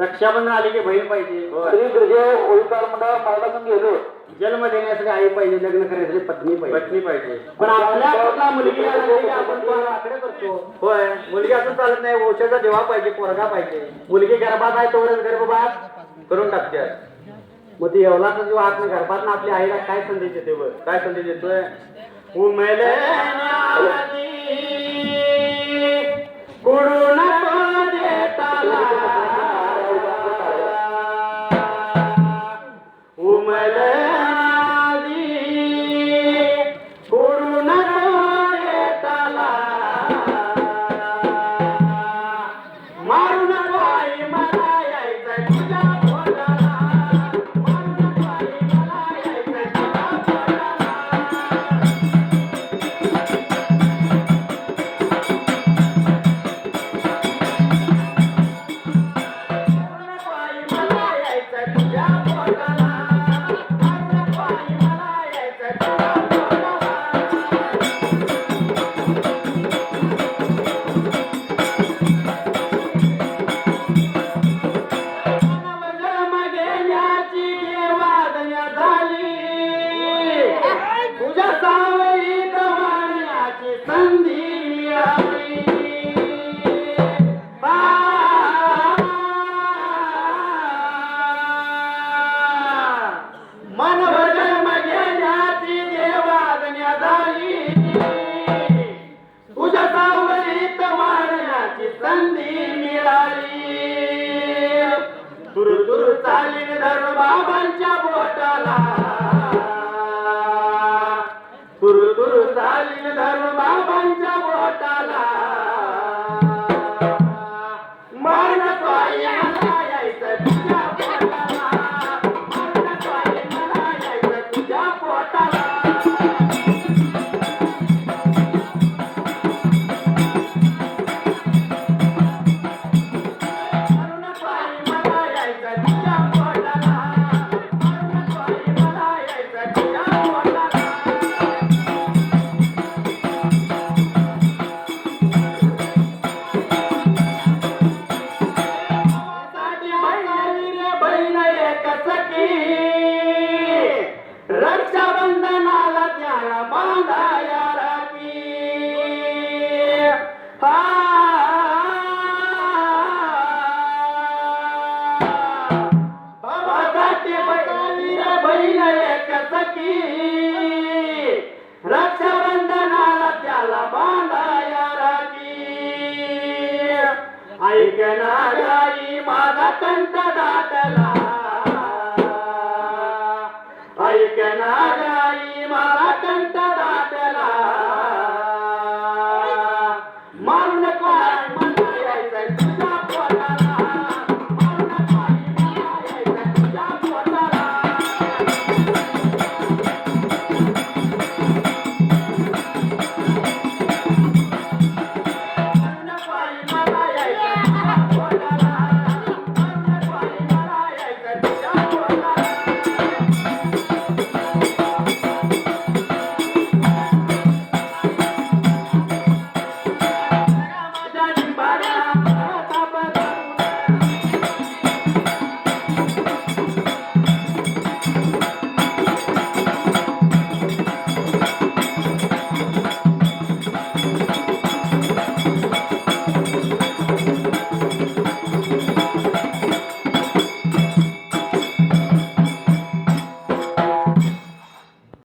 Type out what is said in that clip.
रक्षाबंधन आली की बहीण पाहिजे. श्री मंडळ मार्गातून गेलो. जन्म देण्यासाठी आई पाहिजे लग्न करण्यासाठी पत्नी पाहिजे. पत्नी पाहिजे. पण आपल्या पोटाला मुलगी आली की आपण पोरं आकडे करतो? होय मुलगी असं चालत नाही ओशाचा देवा पाहिजे पोरगा पाहिजे. मुलगी गर्भात आहे तोवरच गर्भपात करून टाकत्यात. मग ती एवढाचा जीव हात गर्भात आपल्या आईला काय संदेश देते काय संदेश देतोय? उमले सावळी संधी मन जन्म घेण्याची देवादन्या झाली. तुझ्या सावळीत वाढण्याची संधी मिळाली. तुरु तुरु चालीन धर बाबांच्या बोटाला सखी रक्षाबंधनाला त्याला बांधाया राखी. ऐकणार आई माझा कंठ दाटला ऐकणार आई माझा कंठ